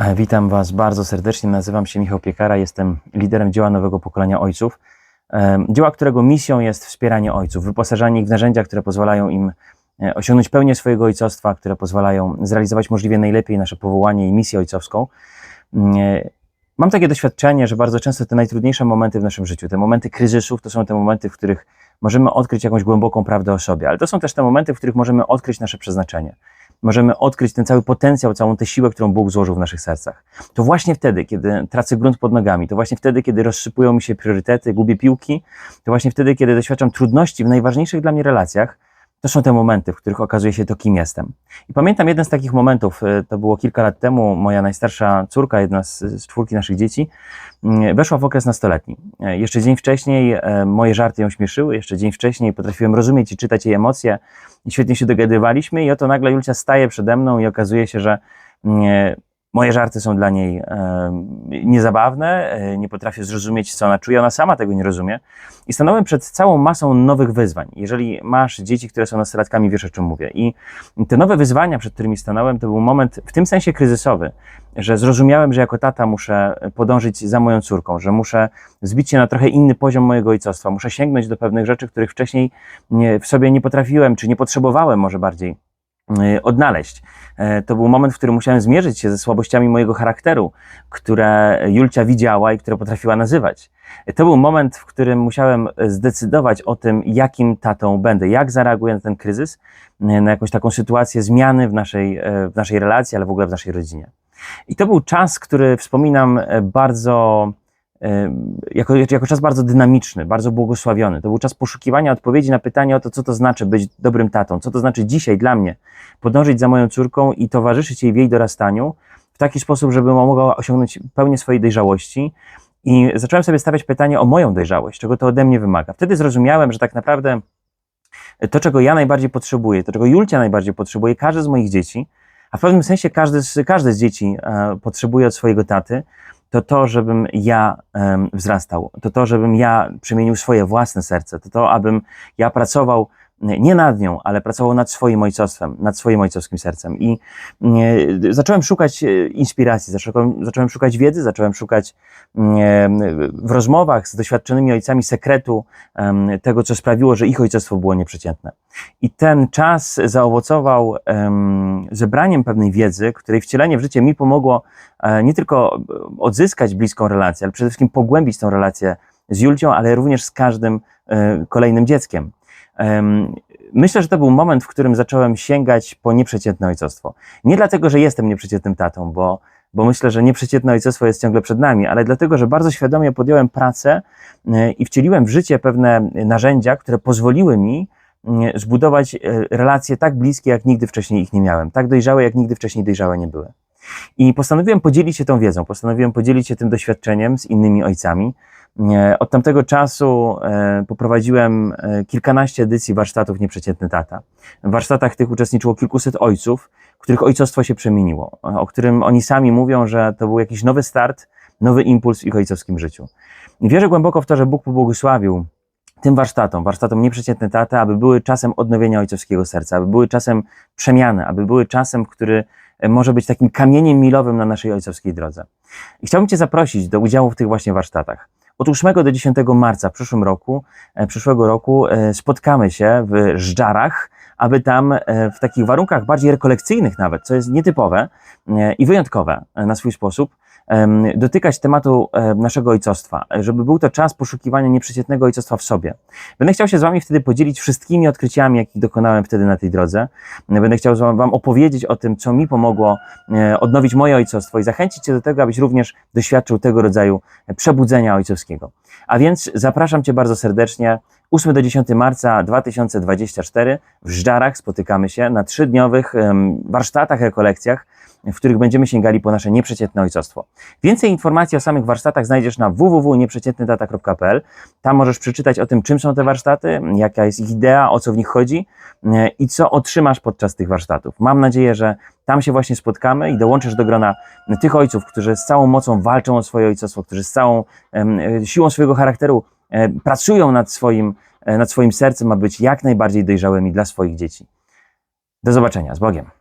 E, Witam Was bardzo serdecznie. Nazywam się Michał Piekara, jestem liderem dzieła nowego pokolenia ojców. E, Dzieła, którego misją jest wspieranie ojców, wyposażanie ich w narzędzia, które pozwalają im e, osiągnąć pełnię swojego ojcostwa, które pozwalają zrealizować możliwie najlepiej nasze powołanie i misję ojcowską. Mm, Mam takie doświadczenie, że bardzo często te najtrudniejsze momenty w naszym życiu, te momenty kryzysów, to są te momenty, w których możemy odkryć jakąś głęboką prawdę o sobie, ale to są też te momenty, w których możemy odkryć nasze przeznaczenie. Możemy odkryć ten cały potencjał, całą tę siłę, którą Bóg złożył w naszych sercach. To właśnie wtedy, kiedy tracę grunt pod nogami, to właśnie wtedy, kiedy rozsypują mi się priorytety, gubię piłki, to właśnie wtedy, kiedy doświadczam trudności w najważniejszych dla mnie relacjach, to są te momenty, w których okazuje się to, kim jestem. I pamiętam jeden z takich momentów, y, to było kilka lat temu, moja najstarsza córka, jedna z, z czwórki naszych dzieci, mm, weszła w okres nastoletni. E, Jeszcze dzień wcześniej e, moje żarty ją śmieszyły, jeszcze dzień wcześniej potrafiłem rozumieć i czytać jej emocje, i świetnie się dogadywaliśmy i oto nagle Julcia staje przede mną i okazuje się, że mm, moje żarty są dla niej e, niezabawne, e, nie potrafię zrozumieć, co ona czuje, ona sama tego nie rozumie. I stanąłem przed całą masą nowych wyzwań. Jeżeli masz dzieci, które są nastolatkami, wiesz o czym mówię. I te nowe wyzwania, przed którymi stanąłem, to był moment w tym sensie kryzysowy, że zrozumiałem, że jako tata muszę podążyć za moją córką, że muszę zbić się na trochę inny poziom mojego ojcostwa, muszę sięgnąć do pewnych rzeczy, których wcześniej nie, w sobie nie potrafiłem, czy nie potrzebowałem może bardziej odnaleźć. E, To był moment, w którym musiałem zmierzyć się ze słabościami mojego charakteru, które Julcia widziała i które potrafiła nazywać. E, To był moment, w którym musiałem zdecydować o tym, jakim tatą będę, jak zareaguję na ten kryzys, e, na jakąś taką sytuację zmiany w naszej, w naszej relacji, ale w ogóle w naszej rodzinie. I to był czas, który wspominam bardzo, jako, jako czas bardzo dynamiczny, bardzo błogosławiony. To był czas poszukiwania odpowiedzi na pytanie o to, co to znaczy być dobrym tatą, co to znaczy dzisiaj dla mnie podążyć za moją córką i towarzyszyć jej w jej dorastaniu w taki sposób, żeby mogła osiągnąć pełnię swojej dojrzałości. I zacząłem sobie stawiać pytanie o moją dojrzałość, czego to ode mnie wymaga. Wtedy zrozumiałem, że tak naprawdę to, czego ja najbardziej potrzebuję, to, czego Julcia najbardziej potrzebuje, każde z moich dzieci, a w pewnym sensie każdy z, każde z dzieci e, potrzebuje od swojego taty, to to, żebym ja em, wzrastał, to to, żebym ja przemienił swoje własne serce, to to, abym ja pracował nie nie nad nią, ale pracował nad swoim ojcostwem, nad swoim ojcowskim sercem. I e, zacząłem szukać e, inspiracji, zacząłem, zacząłem szukać wiedzy, zacząłem szukać e, w rozmowach z doświadczonymi ojcami sekretu em, tego, co sprawiło, że ich ojcostwo było nieprzeciętne. I ten czas zaowocował em, zebraniem pewnej wiedzy, której wcielenie w życie mi pomogło e, nie tylko odzyskać bliską relację, ale przede wszystkim pogłębić tą relację z Julcią, ale również z każdym e, kolejnym dzieckiem. Em, Myślę, że to był moment, w którym zacząłem sięgać po nieprzeciętne ojcostwo. Nie dlatego, że jestem nieprzeciętnym tatą, bo, bo myślę, że nieprzeciętne ojcostwo jest ciągle przed nami, ale dlatego, że bardzo świadomie podjąłem pracę e, i wcieliłem w życie pewne narzędzia, które pozwoliły mi zbudować e, relacje tak bliskie, jak nigdy wcześniej ich nie miałem, tak dojrzałe, jak nigdy wcześniej dojrzałe nie były. I postanowiłem podzielić się tą wiedzą, postanowiłem podzielić się tym doświadczeniem z innymi ojcami. E, Od tamtego czasu e, poprowadziłem kilkanaście edycji warsztatów Nieprzeciętny Tata. W warsztatach tych uczestniczyło kilkuset ojców, których ojcostwo się przemieniło, o którym oni sami mówią, że to był jakiś nowy start, nowy impuls w ich ojcowskim życiu. I wierzę głęboko w to, że Bóg pobłogosławił tym warsztatom, warsztatom Nieprzeciętny Tata, aby były czasem odnowienia ojcowskiego serca, aby były czasem przemiany, aby były czasem, który e, może być takim kamieniem milowym na naszej ojcowskiej drodze. I chciałbym Cię zaprosić do udziału w tych właśnie warsztatach. Od 8 do 10 marca przyszłym roku, e, przyszłego roku e, spotkamy się w Żdżarach, aby tam w takich warunkach bardziej rekolekcyjnych nawet, co jest nietypowe i wyjątkowe na swój sposób, dotykać tematu e, naszego ojcostwa, e, żeby był to czas poszukiwania nieprzeciętnego ojcostwa w sobie. Będę chciał się z Wami wtedy podzielić wszystkimi odkryciami, jakich dokonałem wtedy na tej drodze. Będę chciał Wam opowiedzieć o tym, co mi pomogło e, odnowić moje ojcostwo i zachęcić Cię do tego, abyś również doświadczył tego rodzaju przebudzenia ojcowskiego. A więc zapraszam Cię bardzo serdecznie. 8 do 10 marca 2024 w Żdżarach spotykamy się na trzydniowych warsztatach, rekolekcjach, w których będziemy sięgali po nasze nieprzeciętne ojcostwo. Więcej informacji o samych warsztatach znajdziesz na www.nieprzeciętnytata.pl. Tam możesz przeczytać o tym, czym są te warsztaty, jaka jest ich idea, o co w nich chodzi e, i co otrzymasz podczas tych warsztatów. Mam nadzieję, że tam się właśnie spotkamy i dołączysz do grona tych ojców, którzy z całą mocą walczą o swoje ojcostwo, którzy z całą e, siłą swojego charakteru e, pracują nad swoim, nad swoim sercem, aby być jak najbardziej dojrzałymi dla swoich dzieci. Do zobaczenia, z Bogiem.